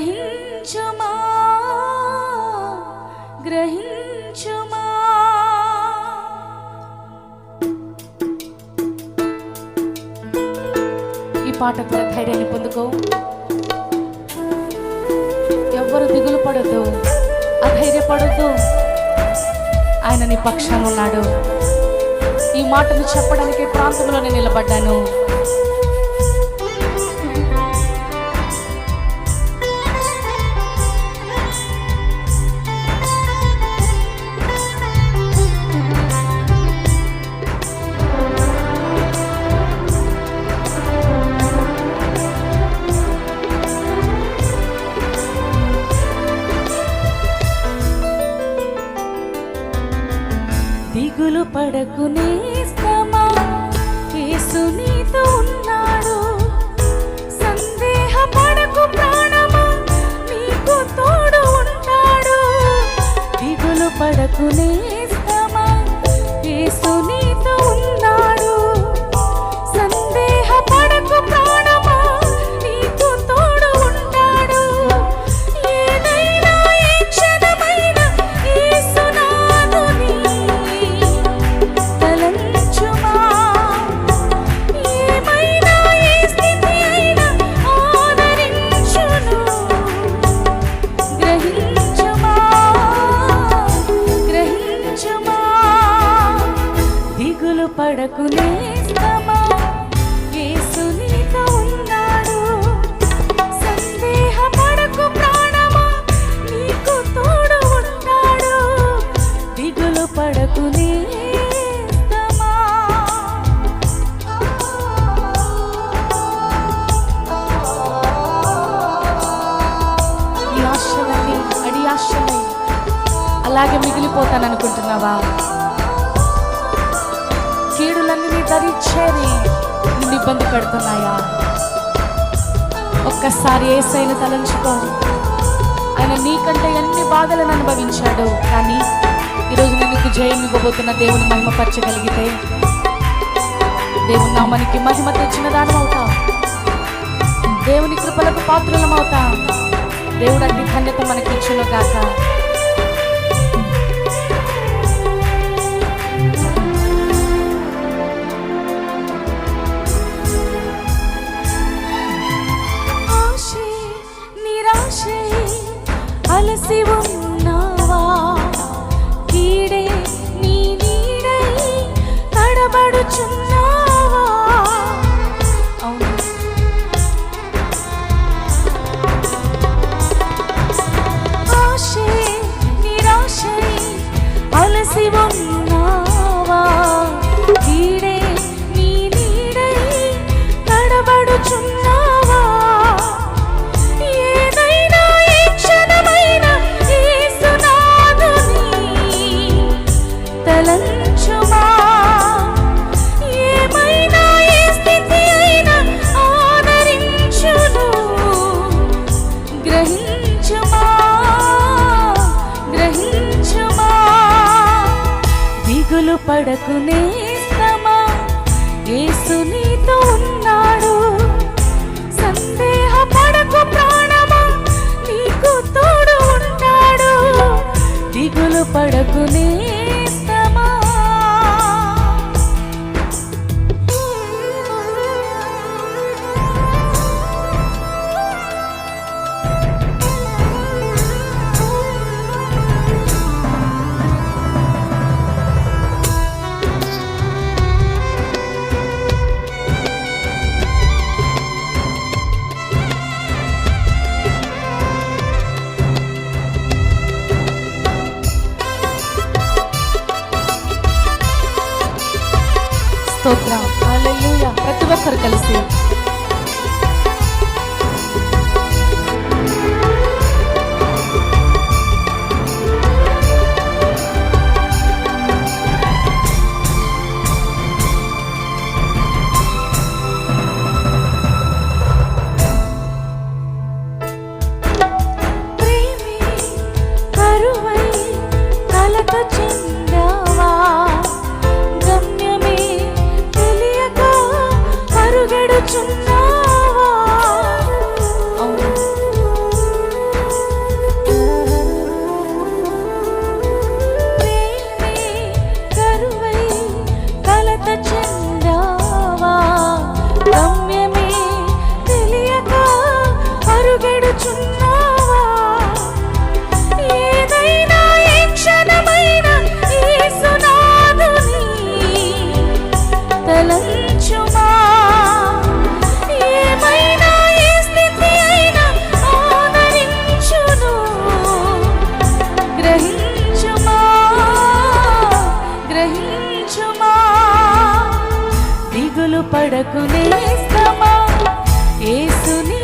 గ్రహించుమా? గ్రహించుమా? ఈ పాట కూడా ధైర్యాన్ని పొందుకో. ఎవ్వరు దిగులు పడద్దు. అధైర్యపడద్దు. ఆయన నీ పక్షాన ఉన్నాడు. ఈ మాటను చెప్పడానికి ప్రాంతంలోనే నిలబడ్డాను. దిగులు పడకు నేస్తమా కేసు నీతో ఉన్నాడు అలాగే మిగిలిపోతాననుకుంటున్నావా? కీడులన్నీ నీ దరి నిన్ను ఇబ్బంది పెడుతున్నాయా? ఒక్కసారి ఏసైన తలంచుకో. ఆయన నీకంటే ఎన్ని బాధలను అనుభవించాడు కానీ ఈరోజు నీకు జయం ఇవ్వబోతున్న దేవుని మహిమపరచగలిగితే దేవుని నామానికి మహిమ తెచ్చిన దానం దేవుని కృపలకు పాత్రలం అవుతాం దేవుడు అన్ని ధన్యత మనకి ఇచ్చును గాక ఉన్నావా కీడే నీ నీడై కొరకు నేస్తమా యేసు నీతో ఉన్నాడు. సందేహ పడకు ప్రాణమా నీకు తోడు ఉంటాడు. దిగులు పడకు నేస్తమా స్తోత్రం. ప్రతి ఒక్కరు కలిసి. touching పడకునే ఏ ఏసుని